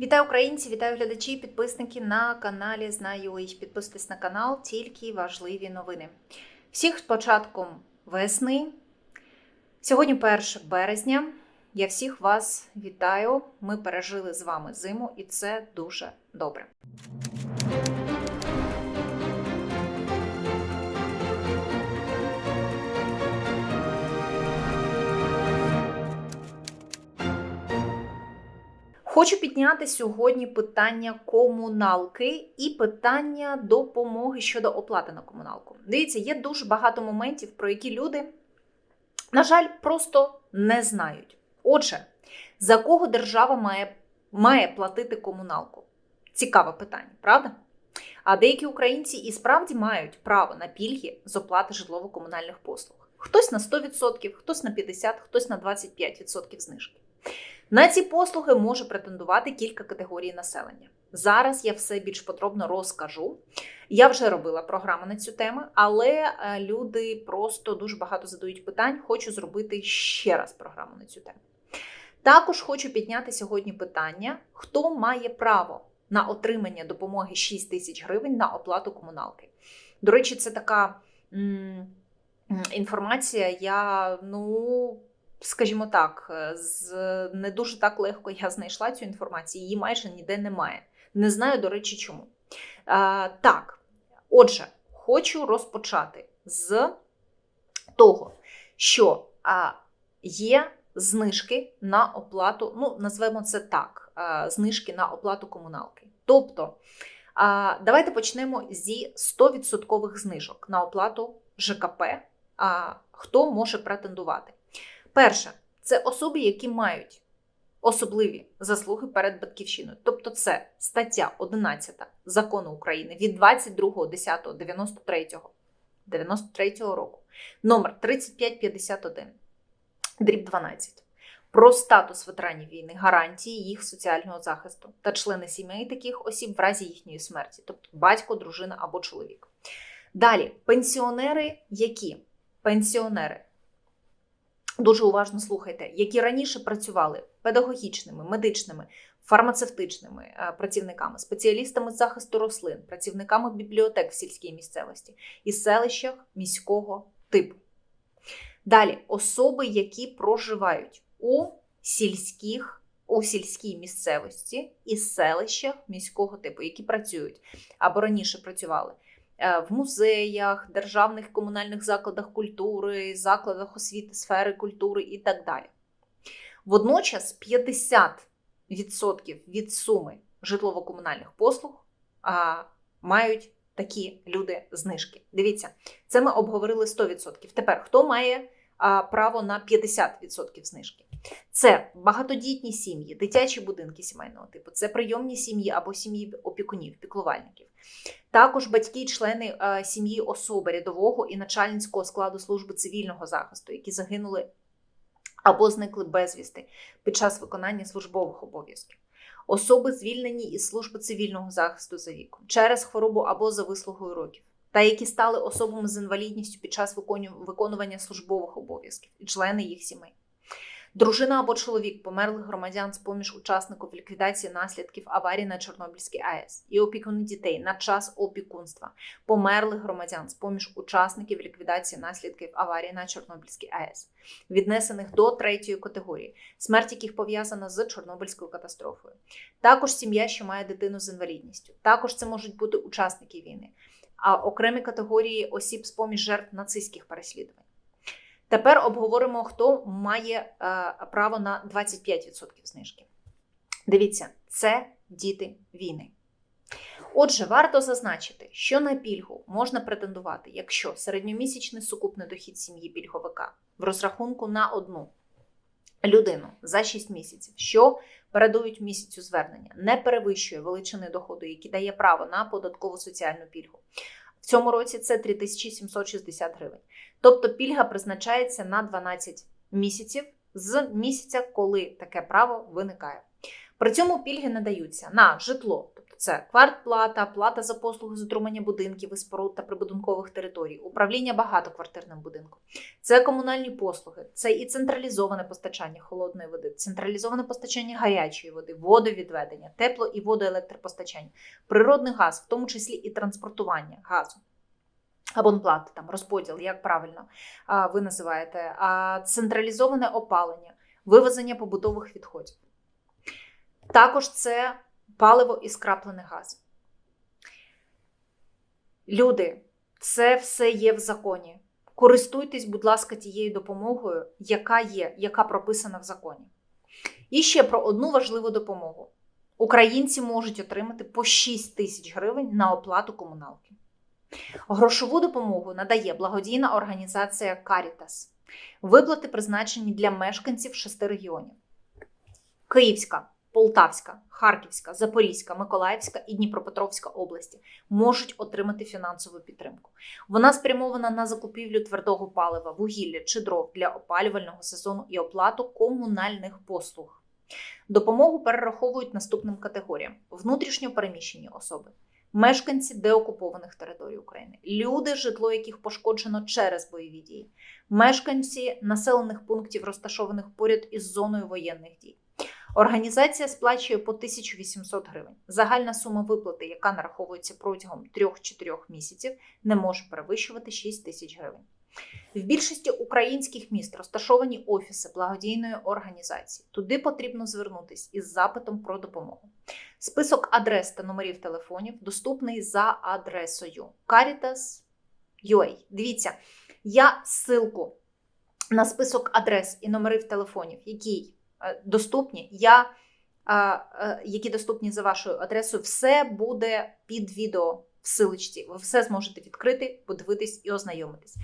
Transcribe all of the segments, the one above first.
Вітаю українці, вітаю глядачі, і підписники на каналі Знаю. Підписуйтесь на канал, тільки важливі новини. Всіх з початком весни. Сьогодні 1 березня. Я всіх вас вітаю. Ми пережили з вами зиму, і це дуже добре. Хочу підняти сьогодні питання комуналки і питання допомоги щодо оплати на комуналку. Дивіться, є дуже багато моментів, про які люди, на жаль, просто не знають. Отже, за кого держава має, має платити комуналку? Цікаве питання, правда? А деякі українці і справді мають право на пільги з оплати житлово-комунальних послуг. Хтось на 100%, хтось на 50%, хтось на 25% знижки. На ці послуги може претендувати кілька категорій населення. Зараз я все більш подробно розкажу. Я вже робила програму на цю тему, але е, люди просто дуже багато задають питань. Хочу зробити ще раз програму на цю тему. Також хочу підняти сьогодні питання: хто має право на отримання допомоги 6 тисяч гривень на оплату комуналки. До речі, це така м, інформація. Я ну скажімо так, з не дуже так легко я знайшла цю інформацію, її майже ніде немає. Не знаю, до речі, чому. А, Так, отже, хочу розпочати з того, що а, є знижки на оплату, ну, назвемо це так: а, знижки на оплату комуналки. Тобто, а, давайте почнемо зі 100% знижок на оплату ЖКП. А, Хто може претендувати? Перше, це особи, які мають особливі заслуги перед батьківщиною. Тобто, це стаття 11 закону України від 22.10.93 93 року, номер 3551, дріб 12. Про статус ветеранів війни, гарантії їх соціального захисту та члени сімей таких осіб в разі їхньої смерті, тобто батько, дружина або чоловік. Далі, пенсіонери, які пенсіонери Дуже уважно слухайте, які раніше працювали педагогічними, медичними, фармацевтичними е, працівниками, спеціалістами з захисту рослин, працівниками бібліотек в сільській місцевості і селищах міського типу. Далі особи, які проживають у сільських, у сільській місцевості і селищах міського типу, які працюють або раніше працювали в музеях, державних комунальних закладах культури, закладах освіти, сфери культури і так далі. Водночас 50% від суми житлово-комунальних послуг а, мають такі люди знижки. Дивіться, це ми обговорили 100%. Тепер хто має а, право на 50% знижки? Це багатодітні сім'ї, дитячі будинки сімейного типу, це прийомні сім'ї або сім'ї опікунів, піклувальників. Також батьки, члени е, сім'ї особи рядового і начальницького складу служби цивільного захисту, які загинули або зникли безвісти під час виконання службових обов'язків. Особи звільнені із служби цивільного захисту за віком через хворобу або за вислугою років, та які стали особами з інвалідністю під час виконування службових обов'язків і члени їх сімей. Дружина або чоловік померлих громадян з поміж учасників ліквідації наслідків аварії на Чорнобильській АЕС і опікуни дітей на час опікунства, померлих громадян з поміж учасників ліквідації наслідків аварії на Чорнобильській АЕС, віднесених до третьої категорії, смерть яких пов'язана з Чорнобильською катастрофою. Також сім'я, що має дитину з інвалідністю. Також це можуть бути учасники війни, а окремі категорії осіб з поміж жертв нацистських переслідувань. Тепер обговоримо, хто має е, право на 25% знижки. Дивіться, це діти війни. Отже, варто зазначити, що на пільгу можна претендувати, якщо середньомісячний сукупний дохід сім'ї пільговика в розрахунку на одну людину за 6 місяців, що передують місяцю звернення, не перевищує величини доходу, який дає право на податкову соціальну пільгу. Цьому році це 3760 гривень. Тобто пільга призначається на 12 місяців з місяця, коли таке право виникає. При цьому пільги надаються на житло, Це квартплата, плата за послуги з утримання будинків і споруд та прибудинкових територій, управління багатоквартирним будинком. Це комунальні послуги, це і централізоване постачання холодної води, централізоване постачання гарячої води, водовідведення, тепло і водоелектропостачання, природний газ, в тому числі і транспортування газу. Абонплати, там розподіл, як правильно ви називаєте, а, централізоване опалення, вивезення побутових відходів. Також це паливо і скраплений газ. Люди, це все є в законі. Користуйтесь, будь ласка, тією допомогою, яка є, яка прописана в законі. І ще про одну важливу допомогу: українці можуть отримати по 6 тисяч гривень на оплату комуналки. Грошову допомогу надає благодійна організація Caritas. Виплати призначені для мешканців шести регіонів: Київська, Полтавська, Харківська, Запорізька, Миколаївська і Дніпропетровська області можуть отримати фінансову підтримку. Вона спрямована на закупівлю твердого палива, вугілля чи дров для опалювального сезону і оплату комунальних послуг. Допомогу перераховують наступним категоріям: внутрішньо переміщені особи, мешканці деокупованих територій України, люди, житло яких пошкоджено через бойові дії, мешканці населених пунктів, розташованих поряд із зоною воєнних дій. Організація сплачує по 1800 гривень. Загальна сума виплати, яка нараховується протягом 3-4 місяців, не може перевищувати 6 тисяч гривень. В більшості українських міст розташовані офіси благодійної організації. Туди потрібно звернутись із запитом про допомогу. Список адрес та номерів телефонів доступний за адресою Caritas.ua. Дивіться, я ссылку на список адрес і номерів телефонів, які е, доступні, я, е, е, які доступні за вашою адресою, все буде під відео в силочці. Ви все зможете відкрити, подивитись і ознайомитись.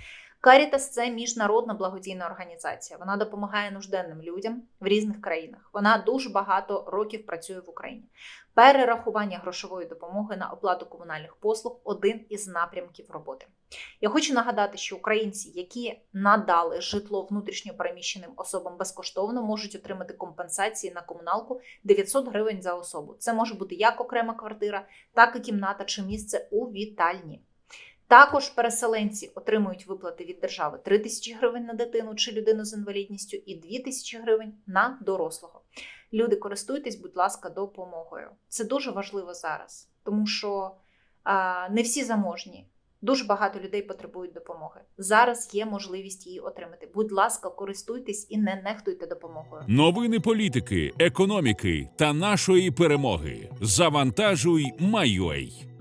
Caritas – це міжнародна благодійна організація. Вона допомагає нужденним людям в різних країнах. Вона дуже багато років працює в Україні. Перерахування грошової допомоги на оплату комунальних послуг один із напрямків роботи. Я хочу нагадати, що українці, які надали житло внутрішньо переміщеним особам безкоштовно, можуть отримати компенсації на комуналку 900 гривень за особу. Це може бути як окрема квартира, так і кімната чи місце у вітальні. Також переселенці отримують виплати від держави 3 тисячі гривень на дитину чи людину з інвалідністю і 2 тисячі гривень на дорослого. Люди, користуйтесь, будь ласка, допомогою. Це дуже важливо зараз, тому що а, не всі заможні. Дуже багато людей потребують допомоги. Зараз є можливість її отримати. Будь ласка, користуйтесь і не нехтуйте допомогою. Новини політики, економіки та нашої перемоги. Завантажуй Майой.